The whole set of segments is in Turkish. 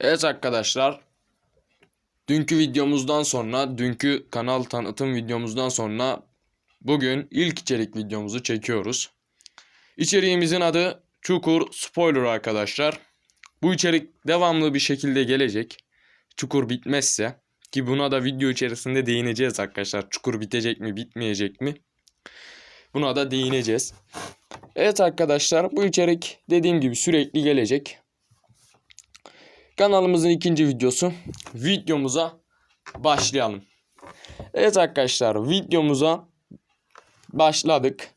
Evet arkadaşlar. Dünkü videomuzdan sonra, dünkü kanal tanıtım videomuzdan sonra bugün ilk içerik videomuzu çekiyoruz. İçeriğimizin adı Çukur Spoiler arkadaşlar. Bu içerik devamlı bir şekilde gelecek. Çukur bitmezse ki buna da video içerisinde değineceğiz arkadaşlar. Çukur bitecek mi, bitmeyecek mi? Buna da değineceğiz. Evet arkadaşlar bu içerik dediğim gibi sürekli gelecek. Kanalımızın ikinci videosu. Videomuza başlayalım. Evet arkadaşlar videomuza başladık.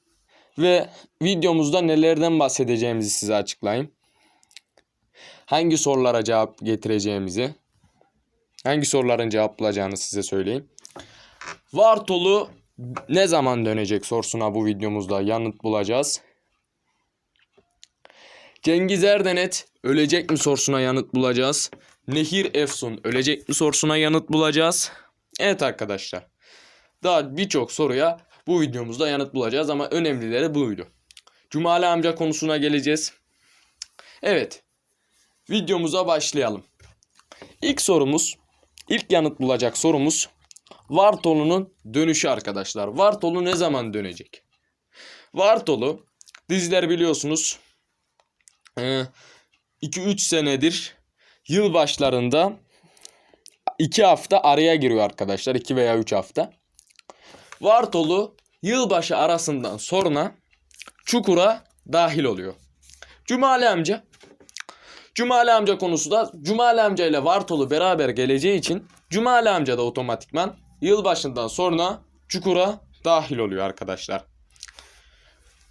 Ve videomuzda nelerden bahsedeceğimizi size açıklayayım. Hangi sorulara cevap getireceğimizi, hangi soruların cevaplayacağını size söyleyeyim. Vartolu ne zaman dönecek sorusuna bu videomuzda yanıt bulacağız. Cengiz Erdenet ölecek mi sorusuna yanıt bulacağız. Nehir Efsun ölecek mi sorusuna yanıt bulacağız. Evet arkadaşlar. Daha birçok soruya bu videomuzda yanıt bulacağız ama önemlileri buydu. Cumali amca konusuna geleceğiz. Evet. Videomuza başlayalım. İlk sorumuz, ilk yanıt bulacak sorumuz Vartolu'nun dönüşü arkadaşlar. Vartolu ne zaman dönecek? Vartolu diziler biliyorsunuz 2-3 senedir yıl başlarında 2 hafta araya giriyor arkadaşlar. 2 veya 3 hafta. Vartolu yılbaşı arasından sonra Çukur'a dahil oluyor. Cumali amca Cumali amca konusu da Cumali amca ile Vartolu beraber geleceği için Cumali amca da otomatikman yılbaşından sonra Çukur'a dahil oluyor arkadaşlar.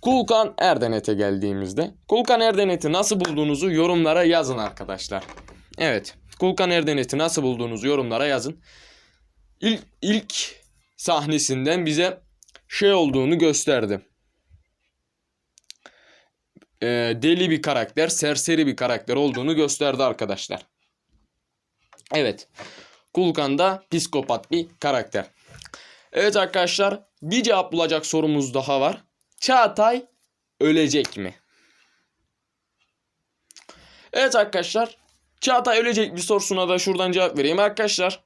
Kulkan Erdenet'e geldiğimizde Kulkan Erdenet'i nasıl bulduğunuzu yorumlara yazın arkadaşlar. Evet. Kulkan Erdenet'i nasıl bulduğunuzu yorumlara yazın. İlk, ilk sahnesinden bize şey olduğunu gösterdi. Ee, deli bir karakter, serseri bir karakter olduğunu gösterdi arkadaşlar. Evet. Kulkan da psikopat bir karakter. Evet arkadaşlar bir cevap bulacak sorumuz daha var. Çağatay ölecek mi? Evet arkadaşlar. Çağatay ölecek bir sorusuna da şuradan cevap vereyim arkadaşlar.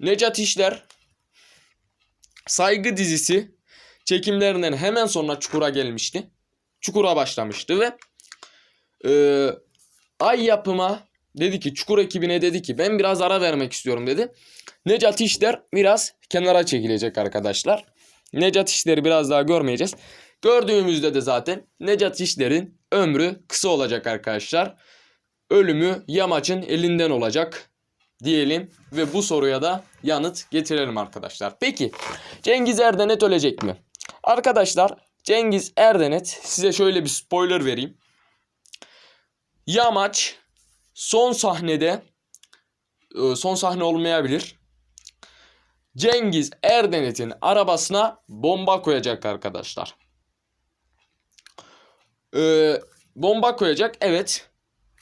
Necat İşler Saygı dizisi çekimlerinden hemen sonra Çukur'a gelmişti. Çukur'a başlamıştı ve e, Ay yapıma dedi ki Çukur ekibine dedi ki ben biraz ara vermek istiyorum dedi. Necat İşler biraz kenara çekilecek arkadaşlar. Necat İşler'i biraz daha görmeyeceğiz. Gördüğümüzde de zaten Necat İşler'in ömrü kısa olacak arkadaşlar. Ölümü Yamaç'ın elinden olacak diyelim ve bu soruya da yanıt getirelim arkadaşlar. Peki Cengiz Erdenet ölecek mi? Arkadaşlar Cengiz Erdenet size şöyle bir spoiler vereyim. Yamaç son sahnede e, son sahne olmayabilir. Cengiz Erdenet'in arabasına bomba koyacak arkadaşlar. Ee, bomba koyacak evet.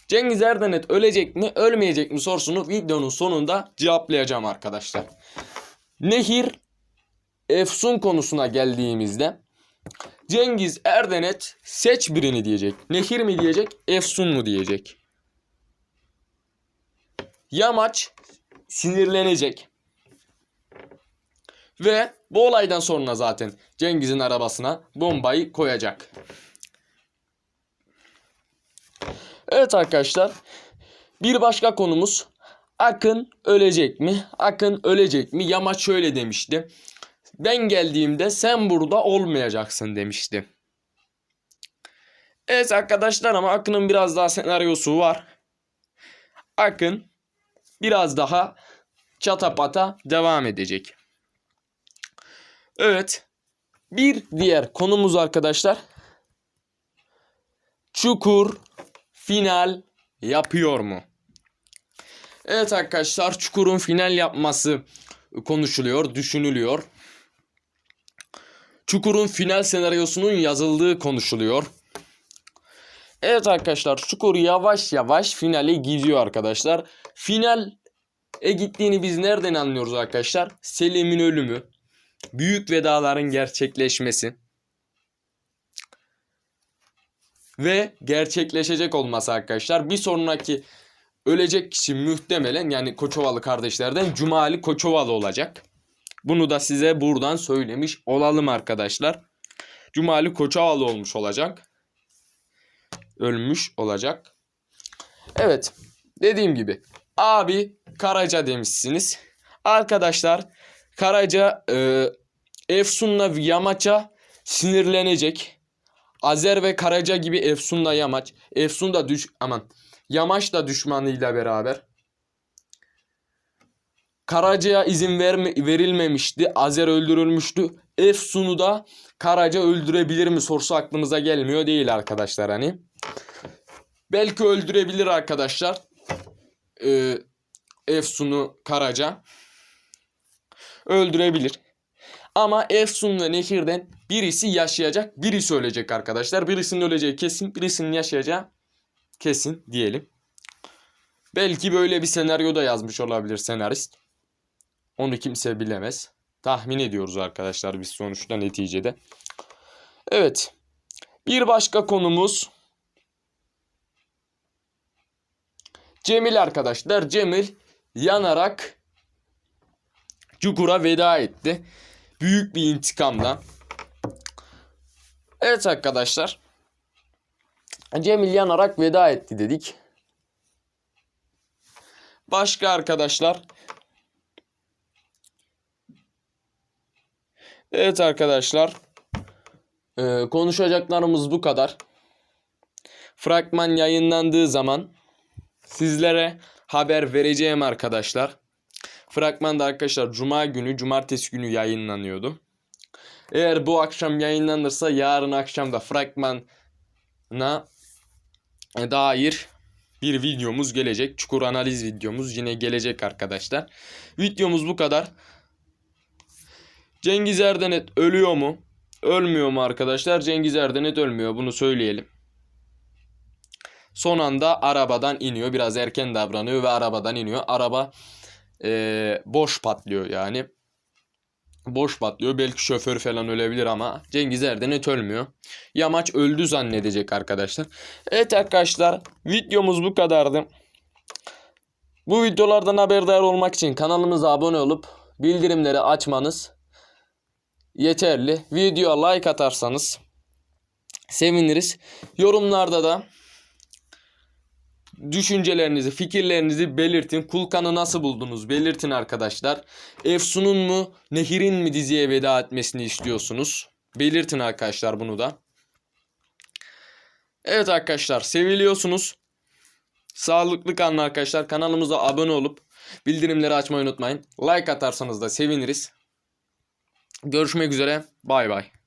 Cengiz Erdenet ölecek mi ölmeyecek mi sorusunu videonun sonunda cevaplayacağım arkadaşlar. Nehir Efsun konusuna geldiğimizde Cengiz Erdenet seç birini diyecek. Nehir mi diyecek Efsun mu diyecek. Yamaç sinirlenecek. Ve bu olaydan sonra zaten Cengiz'in arabasına bombayı koyacak. Evet arkadaşlar. Bir başka konumuz Akın ölecek mi? Akın ölecek mi? Yamaç şöyle demişti. Ben geldiğimde sen burada olmayacaksın demişti. Evet arkadaşlar ama Akın'ın biraz daha senaryosu var. Akın biraz daha çatapata devam edecek. Evet. Bir diğer konumuz arkadaşlar. Çukur final yapıyor mu? Evet arkadaşlar Çukur'un final yapması konuşuluyor, düşünülüyor. Çukur'un final senaryosunun yazıldığı konuşuluyor. Evet arkadaşlar Çukur yavaş yavaş finale gidiyor arkadaşlar. Finale gittiğini biz nereden anlıyoruz arkadaşlar? Selim'in ölümü, büyük vedaların gerçekleşmesi ve gerçekleşecek olması arkadaşlar. Bir sonraki ölecek kişi muhtemelen yani Koçovalı kardeşlerden Cumali Koçovalı olacak. Bunu da size buradan söylemiş olalım arkadaşlar. Cumali Koçovalı olmuş olacak. Ölmüş olacak. Evet. Dediğim gibi. Abi Karaca demişsiniz. Arkadaşlar Karaca e, Efsun'la Yamaç'a sinirlenecek. Azer ve Karaca gibi Efsun'la Yamaç. Efsun da düş aman Yamaç da düşmanıyla beraber. Karaca'ya izin verme, verilmemişti. Azer öldürülmüştü. Efsun'u da Karaca öldürebilir mi sorusu aklımıza gelmiyor değil arkadaşlar hani. Belki öldürebilir arkadaşlar. Ee, Efsun'u Karaca. Öldürebilir. Ama Efsun ve Nehir'den birisi yaşayacak, birisi ölecek arkadaşlar. Birisinin öleceği kesin, birisinin yaşayacağı kesin diyelim. Belki böyle bir senaryo da yazmış olabilir senarist. Onu kimse bilemez. Tahmin ediyoruz arkadaşlar biz sonuçta neticede. Evet. Bir başka konumuz Cemil arkadaşlar. Cemil yanarak Cukur'a veda etti. Büyük bir intikamla. Evet arkadaşlar. Cemil yanarak veda etti dedik. Başka arkadaşlar. Evet arkadaşlar. Ee, konuşacaklarımız bu kadar. Fragman yayınlandığı zaman sizlere haber vereceğim arkadaşlar. Fragman da arkadaşlar cuma günü, cumartesi günü yayınlanıyordu. Eğer bu akşam yayınlanırsa yarın akşam da fragmana dair bir videomuz gelecek. Çukur analiz videomuz yine gelecek arkadaşlar. Videomuz bu kadar. Cengiz Erdenet ölüyor mu? Ölmüyor mu arkadaşlar? Cengiz Erdenet ölmüyor bunu söyleyelim. Son anda arabadan iniyor. Biraz erken davranıyor ve arabadan iniyor. Araba eee, boş patlıyor yani. Boş patlıyor. Belki şoför falan ölebilir ama Cengiz Erdenet ölmüyor. Yamaç öldü zannedecek arkadaşlar. Evet arkadaşlar videomuz bu kadardı. Bu videolardan haberdar olmak için kanalımıza abone olup bildirimleri açmanız yeterli. Videoya like atarsanız seviniriz. Yorumlarda da düşüncelerinizi, fikirlerinizi belirtin. Kulkan'ı nasıl buldunuz? Belirtin arkadaşlar. Efsun'un mu, Nehir'in mi diziye veda etmesini istiyorsunuz? Belirtin arkadaşlar bunu da. Evet arkadaşlar seviliyorsunuz. Sağlıklı kalın arkadaşlar. Kanalımıza abone olup bildirimleri açmayı unutmayın. Like atarsanız da seviniriz. Görüşmek üzere. Bay bay.